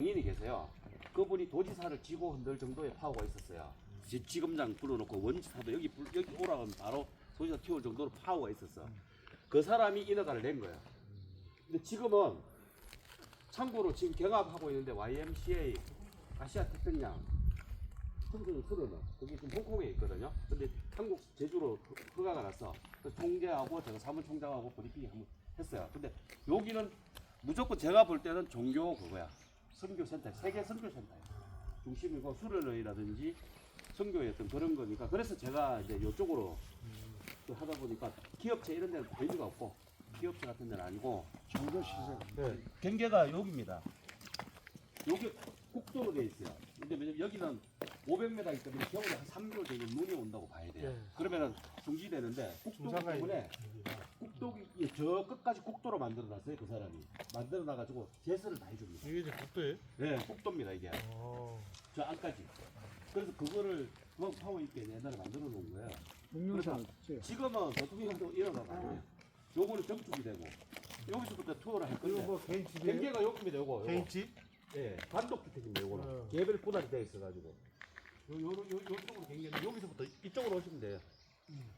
인이 계세요. 그분이 도지사를 지고 흔들 정도의 파워가 있었어요. 지- 지검장 불러놓고 원지사도 여기 불- 여기 오라면 바로 도지사 튀올 정도로 파워가 있었어. 그 사람이 인허가를 낸 거예요. 근데 지금은 참고로 지금 경합하고 있는데 YMCA 아시아 태평양 청소년 수로는 거기 지금 홍콩에 있거든요. 근데 한국 제주로 허- 허가가 났어. 그 총재하고 제가 사무총장하고 브리핑 한번 했어요. 근데 여기는 무조건 제가 볼 때는 종교 그거야. 선교센터, 세계 선교센터야. 중심이고 수련회라든지 선교의 어떤 그런 거니까 그래서 제가 이제 이쪽으로 그 하다 보니까 기업체 이런 데는 의미가 없고 기업체 같은 데는 아니고 종교 시설. 네. 경계가 여기입니다. 여기 국도로 돼 있어요. 근데 왜냐면 여기는 500m이기 때문에 겨울에 한 3개월 되면 눈이 온다고 봐야 돼요. 네. 그러면은 중지되는데 국도 중산가에 때문에 국도 저 끝까지 국도로 만들어 놨어요 그 사람이 만들어 놔 가지고 제설을 다 해줍니다. 이게 이제 국도예요? 네, 국도입니다 이게 어. 저 안까지. 그래서 그거를 뭐 파워 있게 옛날에 만들어 놓은 거예요. 동영상. 지금은 대통령도 일어나가 아니에요. 요거는 정축이 되고 여기서부터 투어를 할 건데 뭐 개인 집이에요? 경계가 여기입니다 요거. 요거. 개인 집? 예, 단독 주택입니다, 요거는. 어. 개별 분할이 되어 있어 가지고. 요, 요, 요, 요쪽으로 경계는 여기서부터 이쪽으로 오시면 돼요. 아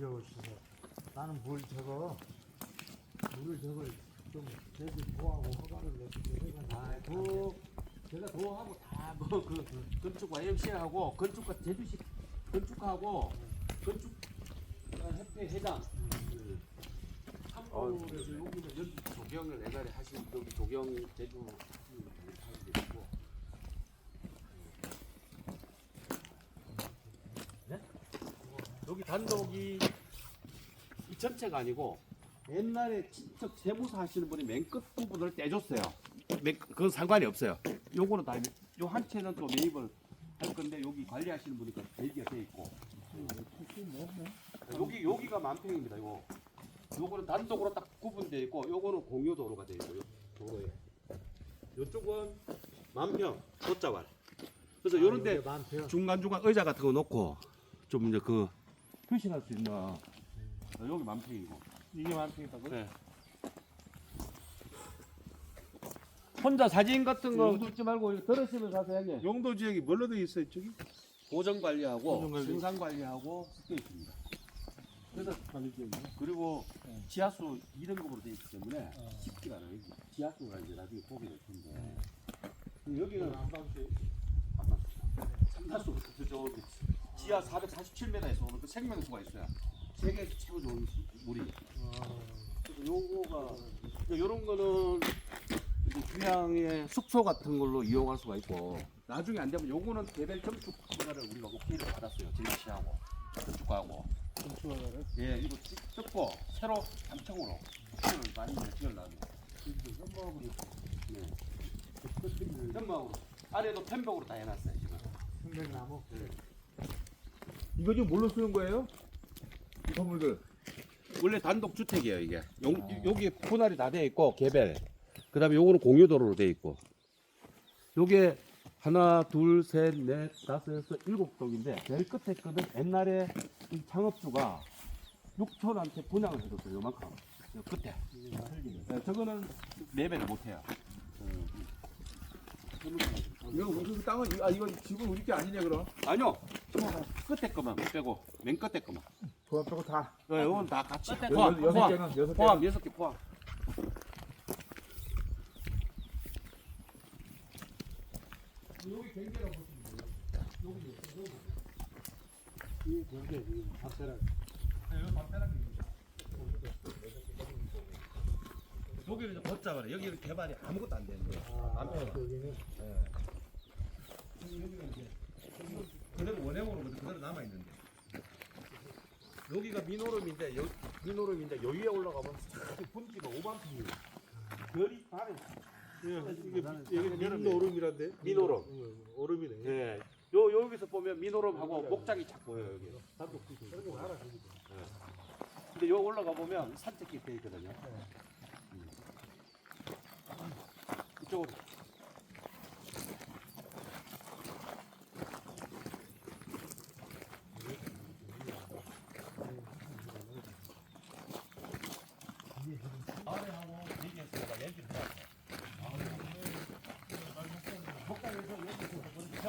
정겨울 시설. 나는 물 저거 물을 저걸 좀 대지 도하고 허가를 내주고 해가 아, 그, 제가 도하고 다, 뭐, 그, 건축 YMCA하고, 건축가, 제주시 건축하고, 건축, 어, 협회 회장, 그, 참고에서 여기는 여기 조경을 옛날에 하신, 여기 조경, 제주, 하는 게 있고. 네? 여기 단독이 이 전체가 아니고 옛날에 친척 세무사 하시는 분이 맨 끝 부분을 떼줬어요. 맨, 끝- 그건 상관이 없어요. 요거는 다, 요 한 채는 또 매입을 할 건데 여기 관리하시는 분이니까 대기가 돼 있고. 여기 여기가 만평입니다. 요거. 요거는 단독으로 딱 구분돼 있고 요거는 공유 도로가 돼 있고 요 도로에. 요쪽은 만평 도자관. 그래서 아, 요런데 많대요. 중간 중간 의자 같은 거 놓고 좀 이제 그 표시할 수 있는 어, 여기 만평이고. 이게 만평이다고? 네. 혼자 사진 같은 거 용도- 찍지 말고 들으시면서 하세요, 형님. 용도 지역이 뭘로 돼 있어 이쪽이? 보정 관리하고 관리. 생산 관리하고 섞여 있습니다. 그래서 관리 지역이. 그리고 네. 지하수 2등급으로 되어 있기 때문에 어. 쉽지가 않아요. 지하수가 이제 나중에 보게 될 텐데 여기는 안방수. 삼다수 그저 지하 447m에서 오는 그 생명수가 있어요. 세계에서 최고 좋은 수- 물이. 그래서 요거가 이런 거는 이제 휴양의 숙소 같은 걸로 이용할 수가 있고 나중에 안 되면 요거는 개별 건축 허가를 우리가 오케이를 받았어요. 진시하고 건축가하고 건축하다를 예 이거 뜯- 뜯고 새로 3층으로 층을 많이 지으려고 선보하고 네. 전망으로 아래도 펜벽으로 다 해놨어요 지금. 순백나무. 이거 지금 뭘로 쓰는 거예요? 이 건물들. 원래 단독 주택이에요 이게. 요, 여기 분할이 다 돼 있고 개별. 그다음에 요거는 공유 도로로 돼 있고. 요게 하나, 둘, 셋, 넷, 다섯, 여섯, 일곱 동인데 제일 끝에 거는 옛날에 이 창업주가 육촌한테 분양을 해줬어요. 요만큼. 요 끝에. 네, 저거는 매매를 못 해요. 이거 우리 땅은 이- 아 이거 집은 우리 게 아니네 그럼. 아니요. 저 끝에 거만 빼고 맨 끝에 거만. 도안 빼고 다. 네, 이건 다 같이 여- 포함, 여섯 포함, 개는 여섯 포함, 개. 여섯 개 포함. 이 경계 이 앞에랑 여기는 개발이 아무것도 안 되는 거예요. 아, 여기는 여기는 이제 그대로 원형으로 그대로 남아 있는데. 여기가 민호름인데 여, 민호름인데 여기에 올라가면 분지가 5만 평이에요. 별이 반에 이게 이게 민도 오름이란데. 민오름. 응, 오름이네. 예. 요 여기서 보면 민호름하고 목장이 쫙 보여요 여기. 단독. 그렇게 알아. 근데 요 올라가 보면 산책길 돼 있거든요. 음. 이쪽으로.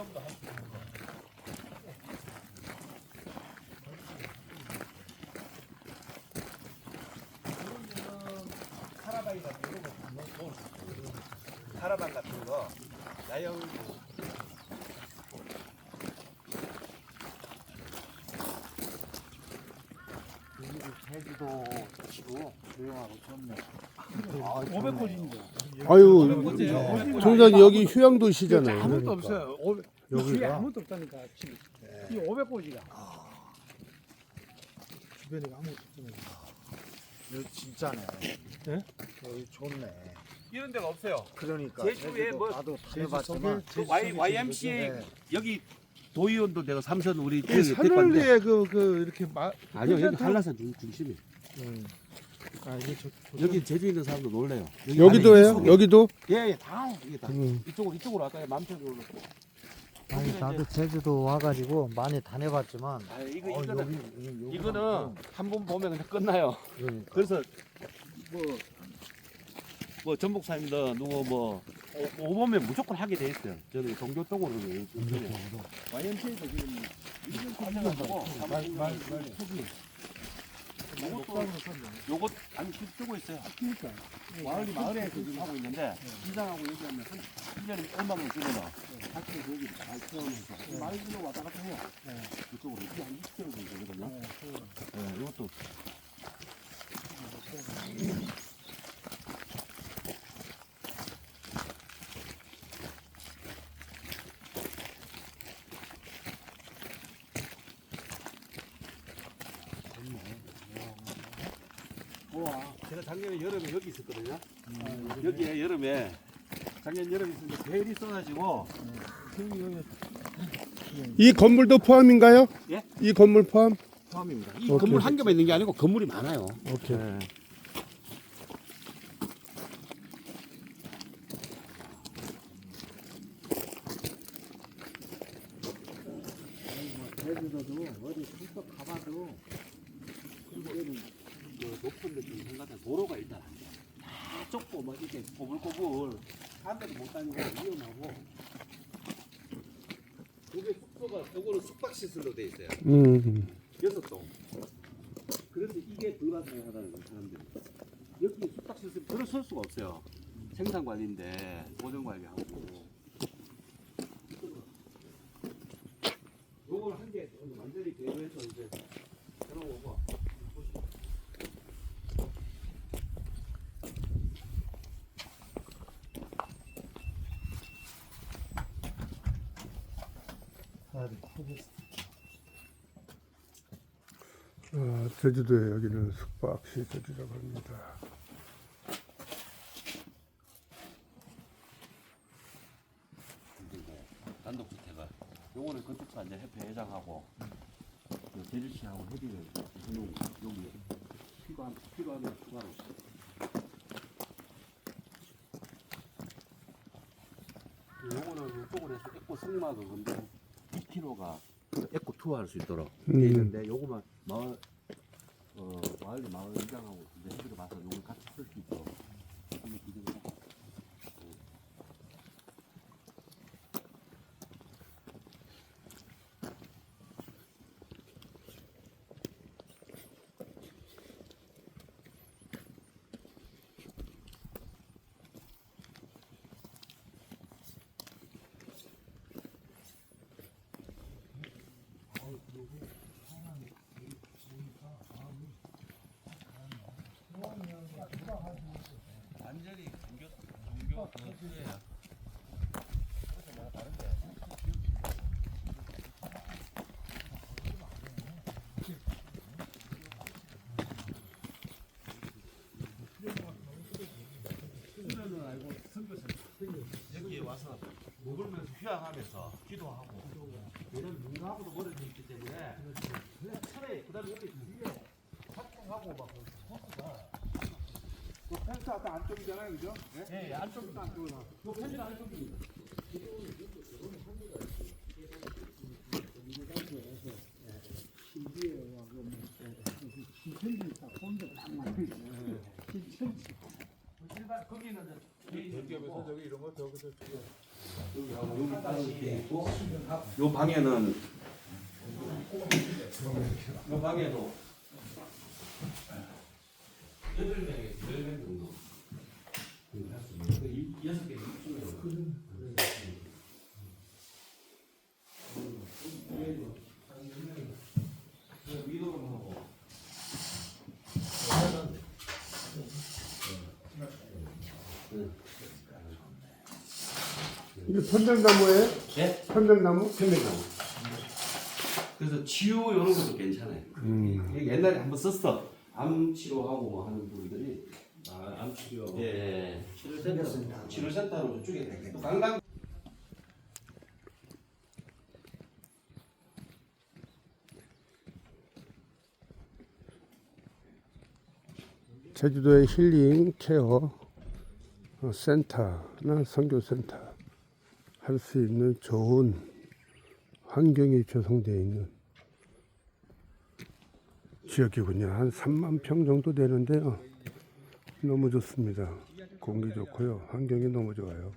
처음부터 할수 있는 거. 카라반 같은 거, 뭐, 카라반 같은 거, 야영 여기도 제주도 치고 조용하고 좋네. 아, 500호지인데. 아유, 총장님 여기 휴양도시잖아요. 아무것도 없어요. 오, 이 여기가? 주위에 아무것도 없다니까. 지금. 이 500곳이가. 주변에 아무것도 없네. 여기 진짜네. 예? 여기 좋네. 이런 데가 없어요. 그러니까 제주에 뭐 나도 다녀봤지만 그 Y, YMCA 네. 여기 도의원도 내가 삼선 우리 왔는데 산울리에 그, 그, 이렇게 마, 아니요 여기. 한라산 중, 중심이 음. 아 이게 저, 저 여기 제주 있는 사람도 놀래요. 여기 여기도 안에 해요? 여기도? 예, 예, 다 이게 다 음. 이쪽으로 이쪽으로 아까 맘편으로 아니 나도 제주도 와가지고 많이 다녀봤지만 아 이거 어, 이거는 여기, 여기, 여기 이거는 한 번 보면 그냥 끝나요. 그러니까. 그래서 뭐, 뭐 전복사님도 누구 뭐 오- 오보면 무조건 하게 돼 있어요. 저는 종교 쪽으로 YMCA도 지금 이런 관련가지고 말말 표기 요것도 요것 아니 그 쓰고 있어요. 그러니까. 마을이 마을에 지금 하고 있는데 이장하고 얘기하면 한 1년에 얼마만 주면은 학교 거기 잘 태우면서. 마을 길로 왔다 갔다 해요. 이쪽으로 이게 한 20km 정도 되거든요. 네, 이것도 우와, 제가 작년에 여름에 여기 있었거든요. 여기에 여름에 작년 여름에 있었는데 벨이 쏟아지고 이 건물도 포함인가요? 예? 이 건물 포함? 포함입니다. 이 오케이. 건물 한 개만 있는 게 아니고 건물이 많아요. 오케이. 제주도도 어디 한번 가봐도 그리고 여기는 그 높은 데좀 생각해 도로가 일단 안 돼. 다 좁고 막 이렇게 꼬불꼬불 한 대도 못 다니고 위험하고. 이게 숙소가 요거는 숙박시설로 돼 있어요. 음. 여섯 동. 그래서 이게 불가능하다는 거예요, 사람들이. 여기 숙박시설 들어설 수가 없어요. 생산 관리인데 보존 관리하고. 요걸 한개 완전히 개조해서 이제 들어오고. 아, 제주도에 여기는 숙박시설이라고 합니다. 단독주택을 요거는 건축사 이제 협회 회장하고 그 제주시하고 협의를 해놓은 여기 필요한 필요하면 추가로 요거는 이쪽으로 해서 에코 승마가 근데 2kg가 에코 투어 할 수 있도록 돼 음. 있는데 요거만 마을 어 마을 마을 의장하고 이제 협의를 봐서 요걸 같이 쓸 수 있도록 이게 기준을 하고 완전히 종교 종교 그거예요. 그래서 내가 다른데 휴양하면서 기도하고 왜냐면 문가하고도 멀어져 있기 때문에 그냥 차라리 그다음에 여기 뒤에 활동하고 막 그 펜스 아까 안쪽이잖아요, 그죠? 예, 예, 안쪽도. 요 저기서 여기 따로 이렇게 있고 요 방에는 요 방에도 여덟 명에 여덟 명 정도 이게 편백나무예요? 예? 편백나무? 편백나무. 그래서 치유 이런 것도 괜찮아요. 이게 옛날에 한번 썼어. 암 치료하고 뭐 하는 분들이 아, 암 치료. 예, 예. 치료센터 치료센터로 저쪽에 또 강남 제주도의 힐링 케어 어, 센터나 선교센터 할 수 있는 좋은 환경이 조성되어 있는 지역이군요. 한 3만 평 정도 되는데요. 너무 좋습니다. 공기 좋고요. 환경이 너무 좋아요.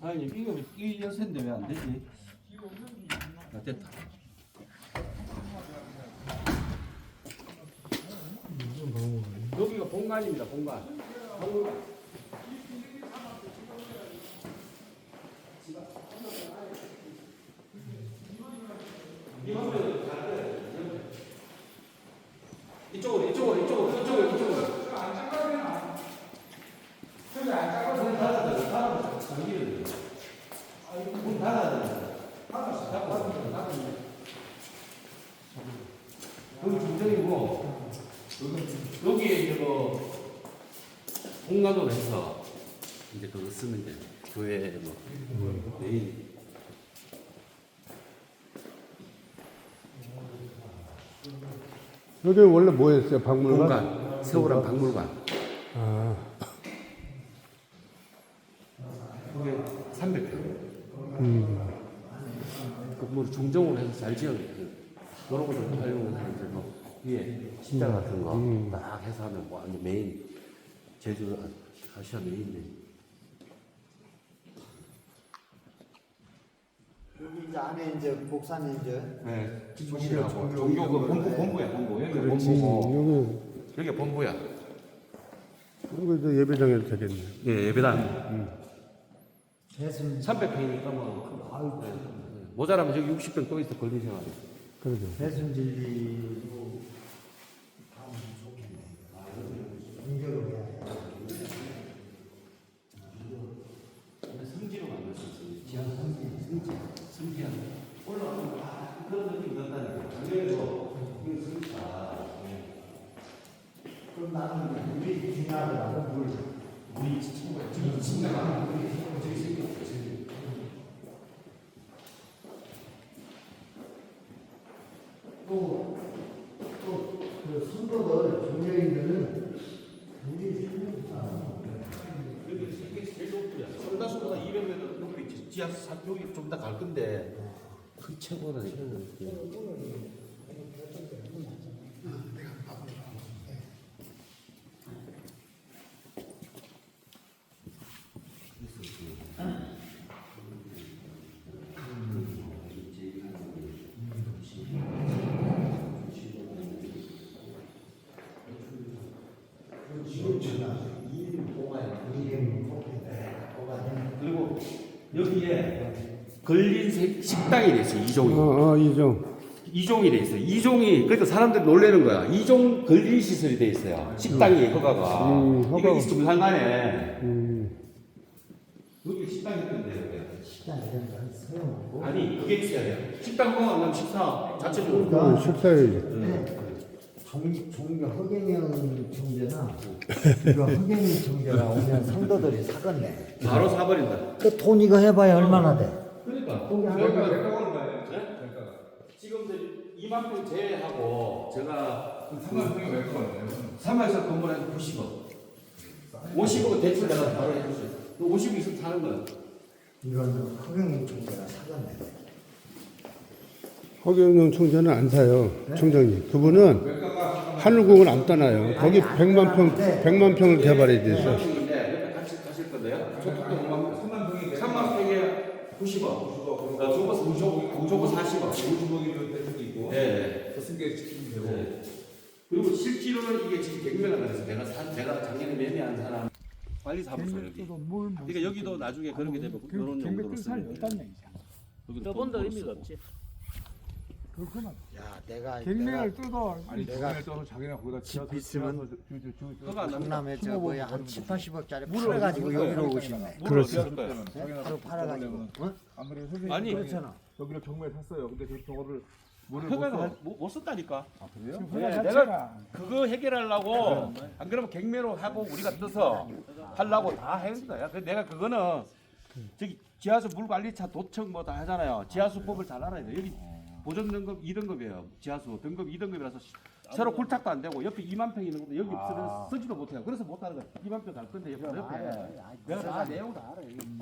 아니 이거 이 연세인데 왜 안 되지? 아, 됐다. 여기가 본관입니다. 본관. 박물관. 이쪽으로 이쪽으로 이쪽으로 이쪽으로 이쪽으로. 여기 중정이고 뭐 공간으로 해서 이제 그거 쓰면 돼. 교회 뭐 메인 여기 원래 뭐였어요? 박물관? 공간 세월한 박물관. 아, 이게 300평. 음. 뭐 중정으로 해서 잘 지어. 그런 거좀 활용을 하는데 뭐 위에 십자 같은 거딱 해서 하면 뭐 완전 메인 제주 아시아 메인네. 여기 이제 안에 이제 목사님 이제 네, 기초실하고 종교 그 본부 본부야 본부 여기 그렇지. 본부고 여기, 여기 본부야. 여기도 예배당에도 되겠네. 예 예배당. 대승 300평이니까 뭐 아유, 네. 모자라면 저기 60평 또 있어 걸린 생활이. 그러죠. 대승진리도 공개로 해야 돼. 성지로 만들었었지. 지하 성지, 성지, 성지한 올라가면 아 그런 느낌이 든다니까. 작년에도 이거 성지다. 그럼 나는 물이 중요하더라고 물. 우리 친구가 저기 친구가 우리 저기 생겼어. 또또그 선거들 종교인들은 중요하다. 여기 이게 제일 높이야. 성다수보다 200m 높이. 지하 산 여기 좀더 갈 건데 그 최고라니까. 그리고 여기에 걸린 색- 식당이 돼 있어 이종이. 어, 어, 이종. 이종이 돼 있어요. 이종이 그러니까 사람들이 놀래는 거야. 이종 걸린 시설이 돼 있어요. 식당이 허가가. 음, 이거 허가가. 있으면 상관에 음, 여기 식당이 있던데 여기. 시간 이런 거 소용없고. 아니 그게 있어야 돼. 식당 허가 안 나면 식사 자체적으로. 어, 식사해야지. 종, 종교 허경영 종교나 이거 허경영 종교가 오면 성도들이 사겠네. 바로 사버린다. 그 돈 이거 해봐야 얼마나 돼? 그러니까. 거기 하나 내가 내가 오는 거예요. 지금 이제 2만 평 제외하고 제가 3만 평이 왜 그러나요? 3만에서 건물에서 90억. 50억 대출 내가 바로 해줄 수 있어. 그 50억 있으면 사는 거야. 이건 허경영 종교가 사겠네. 허경영 총재는 안 사요. 총장님. 그분은 하늘궁을 안 떠나요. 거기 100만 평, 100만 평을 개발해 줬어요. 5만 평인데 옆에 같이 가실 건데요. 저쪽도 5만 평. 3만 평이 3만 평에 90억. 어, 저거 우조고 우조고 40억. 50억이면 될 수도 있고. 예. 쓴게 지키면 되고. 네. 그리고 실제로는 이게 지금 100명을 그래서 내가 사, 내가 작년에 매매한 사람 관리사무소 여기. 그러니까 여기도 나중에 그런 게 되면 그런 용도로 쓰는 거예요. 얘기잖아. 여기 떠본다 돈 의미가. 없지. 그렇구나. 야, 내가 갱맥을 뜯어. 아니 내가 내가 떠서 자기네 거기다 집 있으면. 강남에 저 뭐야 한 7, 80억짜리 물을 팔아가지고 어디서 여기로 오시네. 그렇죠. 바로 팔아가지고. 어? 안 그래도 선생님 아니. 그렇잖아. 저기를 경매에 샀어요. 근데 저 저거를 물을 못 못, 못, 못 썼다니까. 아 그래요? 지금 네, 회사 내가- 자체가 그거 해결하려고 안 그러면 갱매로 하고 우리가 떠서 하려고 다 거야. 그래서 내가 그거는 저기 지하수 물 관리차 도청 뭐 다 하잖아요. 지하수법을 잘 알아야 돼. 여기 보존 등급 2등급이에요. 지하수 등급 2등급이라서 새로 굴착도 안 되고 옆에 2만 평 있는 것도 여기 없으면 쓰지도 못해요. 그래서 못 하는 거야. 2만 평 갈 건데 옆에 옆에 내가 다 내용 다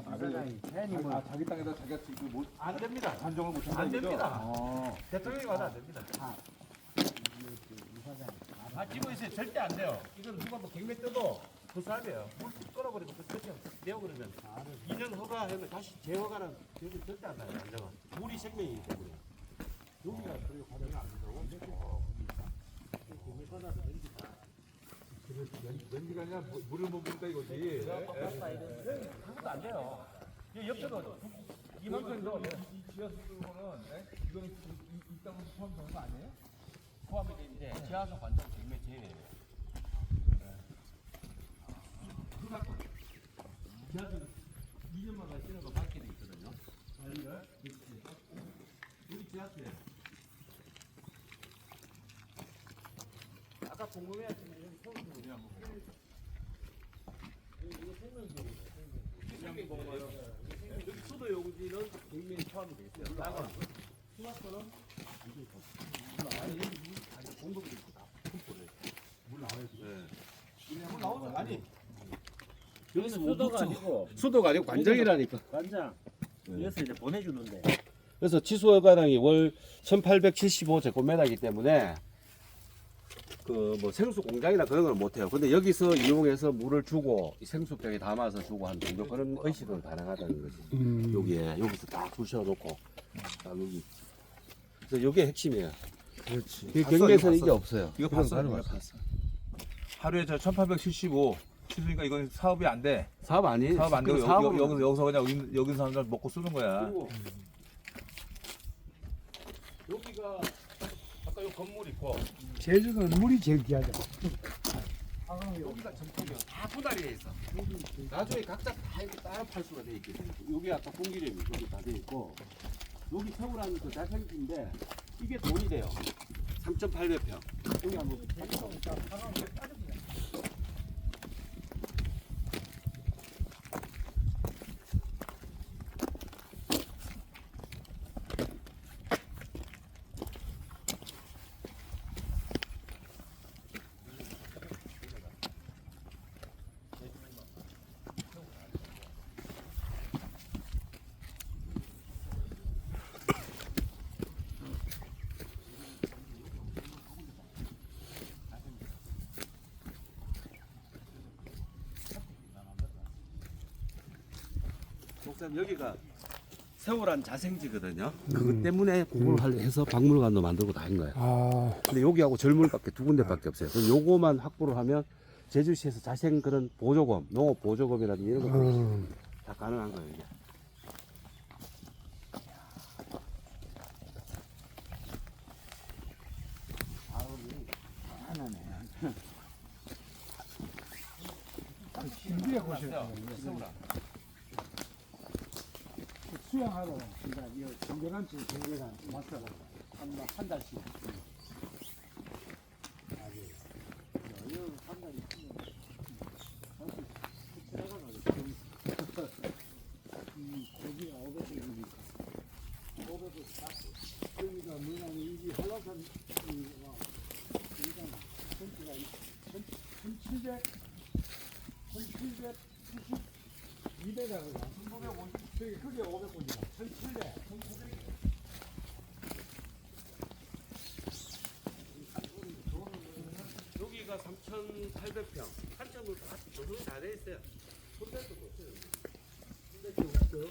알아. 사장이 괜히 뭐 아 자기 땅에다 자기가 지금 못 안 됩니다. 단정을 못안 한다는 거죠? 됩니다. 아. 대통령이 와도 안 됩니다. 아, 집어 있어요. 절대 안 돼요. 이건 누가 뭐 경매 떠도 그 사람이에요. 물 끌어버리고 그 끝이야. 내고 그러면 2년 허가하면 다시 재허가는 절대 안 나요. 안정은. 물이 생명이기 때문에. 여기가 그리고 과정이 안 된다고. 연기가 아니라 물- 물을 못 먹다 이거지. 그것도 안 돼요. 이 옆에도 이만큼 더이 지하수 거는 이거는 이- 이- 이 땅으로 포함되는 거 아니에요? 포함이 돼 있는데 지하수 관장 경매 제외예요. 지하수 2년마다 쓰는 거 받게 돼 있거든요. 여기 지하수예요. 아까 궁금해하시는 여기 서울이냐 뭐. 이거 생명지역이에요. 생명지역. 여기 수도 용지는 경매에 포함이 돼 있어요. 나가 안돼 있고. 아니 물 아니 공급이 있고 다 물 나와야지. 네. 물 나오죠. 아니 여기는 수도가 아니고 수도가 아니고 관정이라니까. 관장. 여기서 이제 보내주는데. 그래서 치수허가량이 월 1875제곱미터이기 때문에 그 뭐 생수 공장이나 그런 걸 못해요. 근데 여기서 이용해서 물을 주고 이 생수병에 담아서 주고 하는 정도 그런 의식은 가능하다는 거지. 음, 여기에 여기서 딱 부셔놓고 딱 여기. 그래서 이게 핵심이에요. 그렇지. 이 경계에서는 이게 없어요. 이거 봤어요? 이거 봤어. 하루에 저 1875 치수니까 이건 사업이 안 돼. 사업 아니 사업 안 되고 그 여기, 사업으로 여기, 여기서 여기서 그냥 여기, 여기 사는 사람 먹고 쓰는 거야. 그리고 여기가 아까 요 건물 있고 제주는 물이 제일 귀하죠. 아, 여기가 전통이야. 다 코다리에 있어. 나중에 각자 다 이렇게 따로 팔수가 돼 있겠지. 여기 아까 공기름이 여기 다돼 있고 여기 서울하면 더 그 잘생긴데 이게 돈이 돼요. 3.8배 평. 여기 한번 목사님 여기가 세월한 자생지거든요. 그것 때문에 그걸 해서 박물관도 만들고 다한 거예요. 아, 근데 여기하고 절물밖에 두 군데밖에 없어요. 그럼 요거만 확보를 하면 제주시에서 자생 그런 보조금, 농업 보조금이라든지 이런 것들 음, 다 가능한 거예요. 이게. 신비에 보셔야 돼요. 수영하러 그러니까 이 정결한치 정결한치 마스터가 한한 한 달씩. 고기가 500원이니까 500원 딱 그러니까 뭐냐면 이게 한라산 이와 그러니까 전체가 1700 1770 200가 1550 저기 그게 500원이다 1700 1900 여기가 3,800평. 한참으로 다 조성이 다 돼 있어요. 손대도 없어요.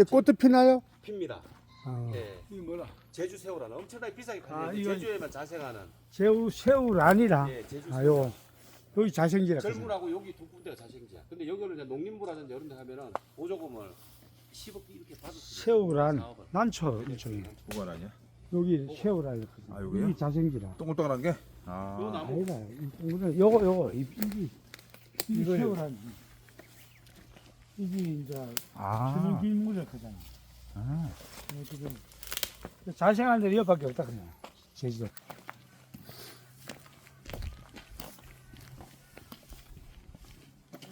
예, 꽃도 피나요? 핍니다. 아, 예. 이게 뭐라? 제주 새우라는 엄청나게 비싸게 아, 팔리는데 이거- 제주에만 자생하는 새우 새우 아니라. 예, 제주 아, 새우. 요 여기 자생지라. 젊은하고 여기 두 군데가 자생지야. 근데 여기는 이제 농림부라든지 이런 데 하면은 보조금을 10억 이렇게 받을 수 새우란 사업을. 난초 일종이. 뭐가 아니야? 여기 새우라 이렇게. 아, 여기요? 여기 자생지라. 동글동글한 게? 요 아. 나무 아니다. 이거는 요거 요거 이- 이게 이게 이거요? 새우란. 이게 이제 아. 주는 길무를 크잖아. 아. 지금 자생하는 데는 여기밖에 없다 그냥. 제주도.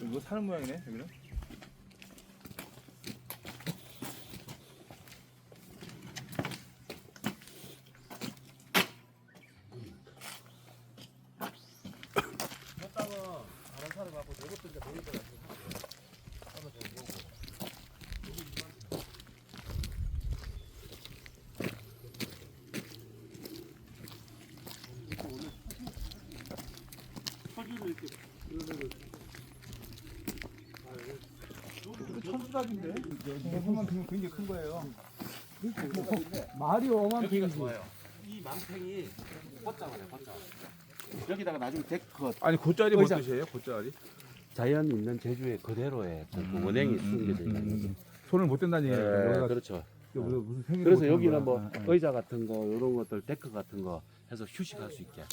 이거 사는 모양이네, 여기는? 다른 사람하고 이것도 이제 보일 것 같아요. 천수답인데? 이것만큼은 굉장히 큰 거예요. 말이 오만 여기가. 좋아요. 이 망팽이 뻗자마요 뻗자. 여기다가 나중에 데크 아니, 돗자리 뭐 의자. 뜻이에요? 돗자리? 자연 있는 제주의 그대로의 그 원행이 숨겨져 있는 거죠. 손을 못 댄다는 얘기예요. 네, 여기가 그렇죠. 무슨, 무슨 생일 그래서 여기는 거야. 뭐. 의자 같은 거 이런 것들 데크 같은 거 해서 휴식할 수 있게.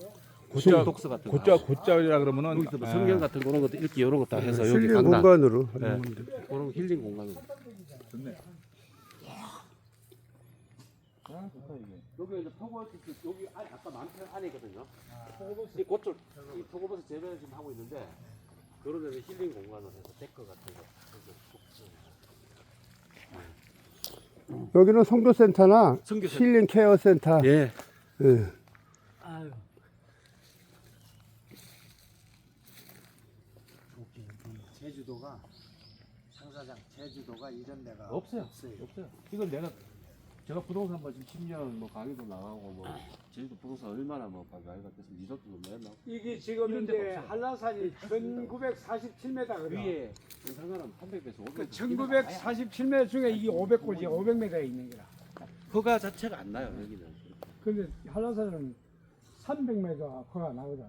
곧자- 독서 같은 거. 곧자, 하고. 곧자리라 그러면은. 여기서 뭐 아, 성경 같은 거 이런 것도 이렇게 이런 것도 해서 여기 실내 강당 공간으로 네. 하는 건데. 그런 힐링 공간으로. 좋네. 여기 이제 표고버섯 여기 안에 아까 만평 안에거든요. 이 꽃들 이 표고버섯 재배를 지금 하고 있는데 그런 데서 힐링 공간을 해서 데크 같은 거. 해서 여기는 성도센터나 성교센터. 힐링 케어 센터. 예. 예. 아유. 제주도가 상사장 제주도가 이런 데가 없어요. 없어요. 이건 내가 제가 부동산 뭐 지금 10년 뭐 강의도 나가고 뭐 제주도 부동산 얼마나 뭐 강의가 됐으면 리조트도 뭐 했나 이게 지금 이런 이제 데가 없어요. 한라산이 1947m거든. 위에 상가는 300배에서 500. 그 1947m 중에 이게 500곳이 500m에 있는 거라. 허가 자체가 안 나요 여기는. 근데 한라산은 300m 허가 나거든.